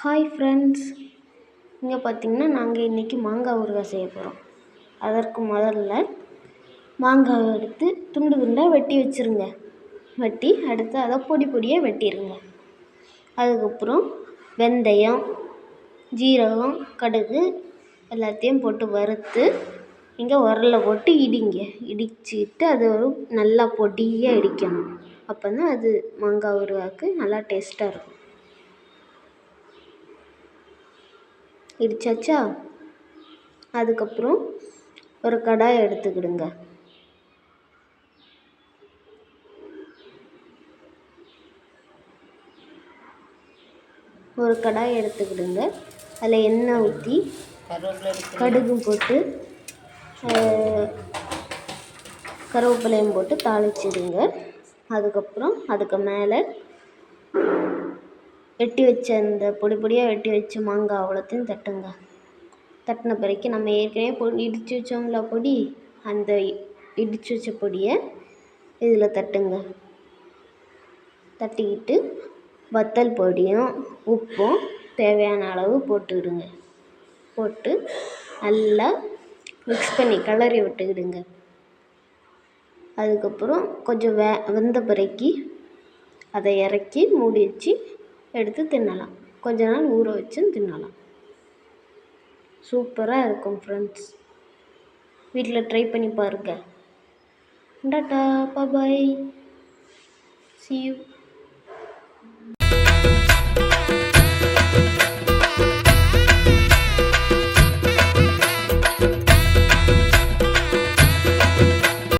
Hi friends இங்கே பார்த்தீங்கன்னா நாங்கள் இன்றைக்கி மாங்காய் ஊறுகாய் செய்ய போகிறோம் அதற்கு முதல்ல மாங்காவை எடுத்து துண்டு துண்டாக வெட்டி வச்சுருங்க. வெட்டி அடுத்து அதை பொடி பொடியாக வெட்டிடுங்க அதுக்கப்புறம் வெந்தயம் ஜீரகம் கடுகு எல்லாத்தையும் போட்டு வறுத்து இங்கே உரலை போட்டு இடிங்க. இடிச்சுட்டு அது ஒரு நல்லா பொடியாக இடிக்கணும். அப்போ தான் அது மாங்காய் ஊறுகாய்க்கு நல்லா டேஸ்ட்டாக இருக்கும். இடிச்சாச்சா? அதுக்கப்புறம் ஒரு கடாய் எடுத்துக்கிடுங்க. ஒரு கடாய் எடுத்துக்கிடுங்க. அதில் எண்ணெய் ஊற்றி கடுகும் போட்டு கருவேப்பிலையும் போட்டு தாளிச்சிடுங்க. அதுக்கப்புறம் அதுக்கு மேலே வெட்டி வச்ச அந்த பொடி பொடியாக வெட்டி வச்ச மாங்காய் அவ்வளோத்தையும் தட்டுங்க. தட்டின பிறகு நம்ம ஏற்கனவே பொ இடித்து வச்சோம்ல பொடி அந்த இடித்து வச்ச பொடியை இதில் தட்டுங்க. தட்டிக்கிட்டு வத்தல் பொடியும் உப்பும் தேவையான அளவு போட்டுக்கிடுங்க. போட்டு நல்லா மிக்ஸ் பண்ணி கிளறி விட்டுக்கிடுங்க. அதுக்கப்புறம் கொஞ்சம் வே வெந்த பிறகு அதை இறக்கி மூடி வச்சு எடுத்து தின்னலாம். கொஞ்ச நாள் ஊற வச்சும் தின்னலாம். சூப்பராக இருக்கும் ஃப்ரெண்ட்ஸ் வீட்டில் ட்ரை பண்ணி பாருங்கள் டாட்டா பாய் சி யூ